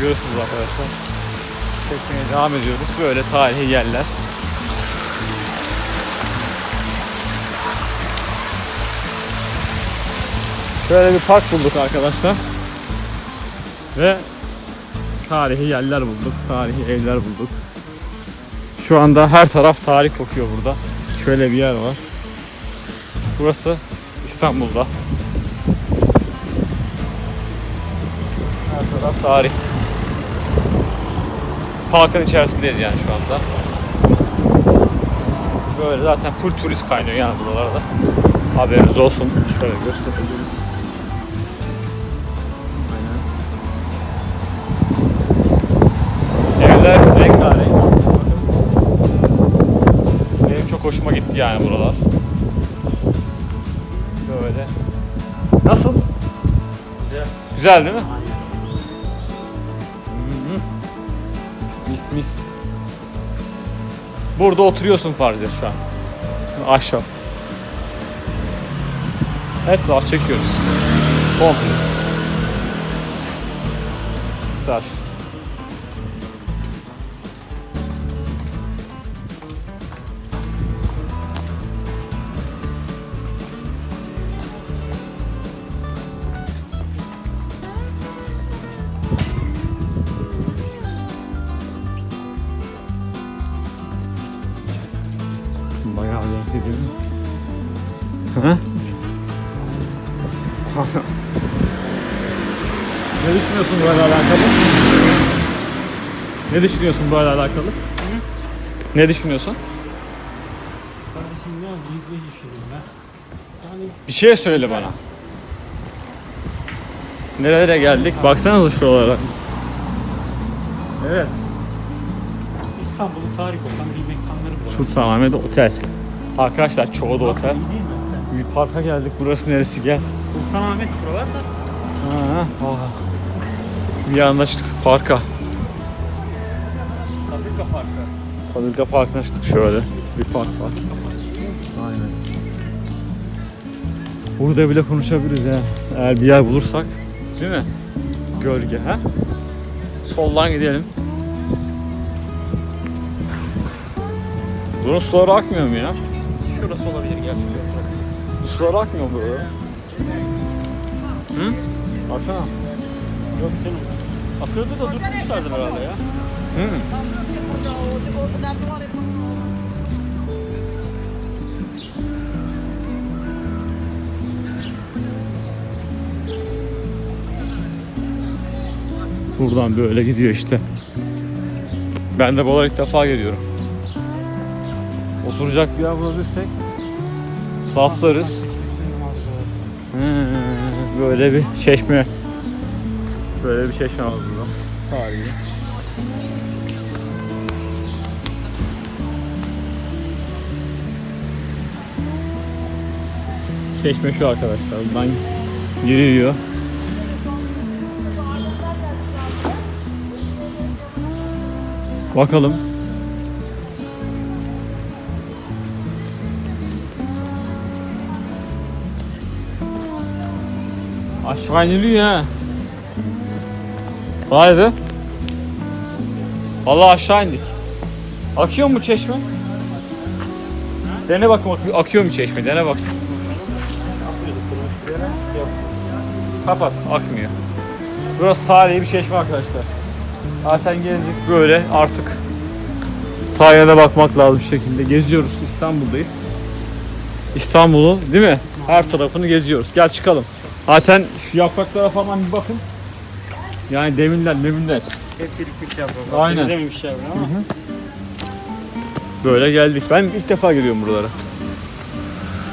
Görüyorsunuz arkadaşlar. Çekmeye devam ediyoruz. Böyle tarihi yerler. Şöyle bir park bulduk arkadaşlar. Ve tarihi yerler bulduk. Tarihi evler bulduk. Şu anda her taraf tarih kokuyor burada. Şöyle bir yer var. Burası İstanbul'da. Her taraf tarih. Parkın içerisindeyiz yani şu anda. Böyle zaten full turist kaynıyor yani buralarda. Haberiniz olsun. Şöyle gösterebiliriz. Evler rengarenk. Benim çok hoşuma gitti yani buralar. Böyle. Nasıl? Güzel. Güzel değil mi? Aynen. Mis mis. Burada oturuyorsun farz et şu an. Ahşap. Etraf çekiyoruz. Komple. Güzel. Ne düşünüyorsun böyle alakalı? Ne düşünüyorsun böyle alakalı? Ne düşünüyorsun? Kardeşim ne yapayım ne düşünüyorum ben? Yani Bir şey söyle bana. Nerelere geldik? Baksana şuralara. Evet. İstanbul'un tarih kokan bir mekanları buralar. Sultanahmet Otel. Arkadaşlar çoğu da otel. iyi değil mi? Bir parka geldik. Burası neresi? Gel. Sultanahmet buralar da Ha, ha. Bir yandan çıktık parka. Fabrika Parkı. Kadırga Parkı'na çıktık şöyle. Bir park var. Aynen. Burada bile konuşabiliriz ya. Eğer bir yer bulursak. Değil mi? Gölge ha? Soldan gidelim. Bunun suları akmıyor mu ya? Şurası olabilir gerçekten. Suları akmıyor mu burada? Hı? Baksana. Yok canım. Akıyordu da durmuşlardır herhalde ya. Hı. Buradan böyle gidiyor işte. Ben de buralara ilk defa geliyorum. Oturacak bir yer bulabilirsek raflarız. Hı, Böyle bir çeşme. Böyle bir çeşme burada. Tarihi. Çeşme şu arkadaşlar. Buradan giriliyor. Bakalım. Aşağı iniliyor ha. Vay be. Allah aşağı indik. Akıyor mu çeşme? Dene bakın akıyor, mu çeşme? Dene bak. Kapat, akmıyor. Burası tarihi bir çeşme arkadaşlar. Zaten gezdik böyle artık tarihine bakmak lazım şu şekilde. Geziyoruz, İstanbul'dayız. İstanbul'u değil mi? Her tarafını geziyoruz. Gel çıkalım. Zaten şu yapraklara falan bir bakın. Yani demirler, memirler. Hep birikmiş yapıyorlar. Aynen. Bunu ama. Böyle geldik. Ben ilk defa geliyorum buralara.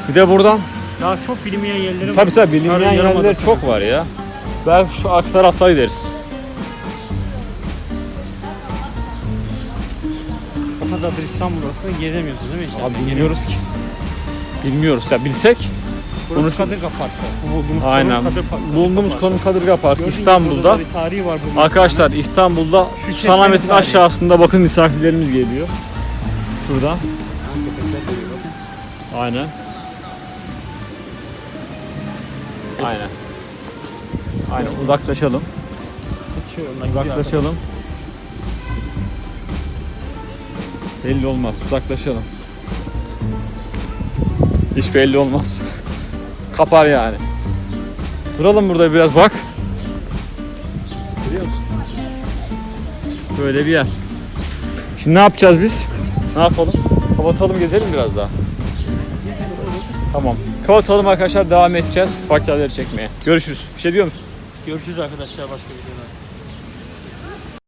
Bir de buradan Daha çok bilinmeyen yerleri var. tabi tabi bilinmeyen Yarın yerler Yarımadası. çok var ya. Belki şu arka tarafta gideriz. O kadardır İstanbul orasını gezemiyorsun değil mi? Abi bilmiyoruz ki. Bilmiyoruz ya bilsek. Burası Konuş- Kadırga Parkı. Bu Bulduğumuz Aynen. konum Kadır Parkı. Bulunduğumuz Parkı. konum Kadırga Park Gördün mü? İstanbul'da. Bir tarihi var bu Arkadaşlar İstanbul'da Sultanahmet'in aşağısında bakın misafirlerimiz geliyor. Şurada. Aynen. Aynen. Aynen uzaklaşalım. Gidiyor. Uzaklaşalım. Belli olmaz. Uzaklaşalım. Hiç belli olmaz. Kapar yani. Duralım burada biraz bak. Görüyor musun? Böyle bir yer. Şimdi ne yapacağız biz? Ne yapalım? Kapatalım gezelim biraz daha. Tamam. Kapatalım arkadaşlar devam edeceğiz. Fakirleri çekmeye. Görüşürüz. Bir şey diyor musun? Görüşürüz arkadaşlar başka videoda.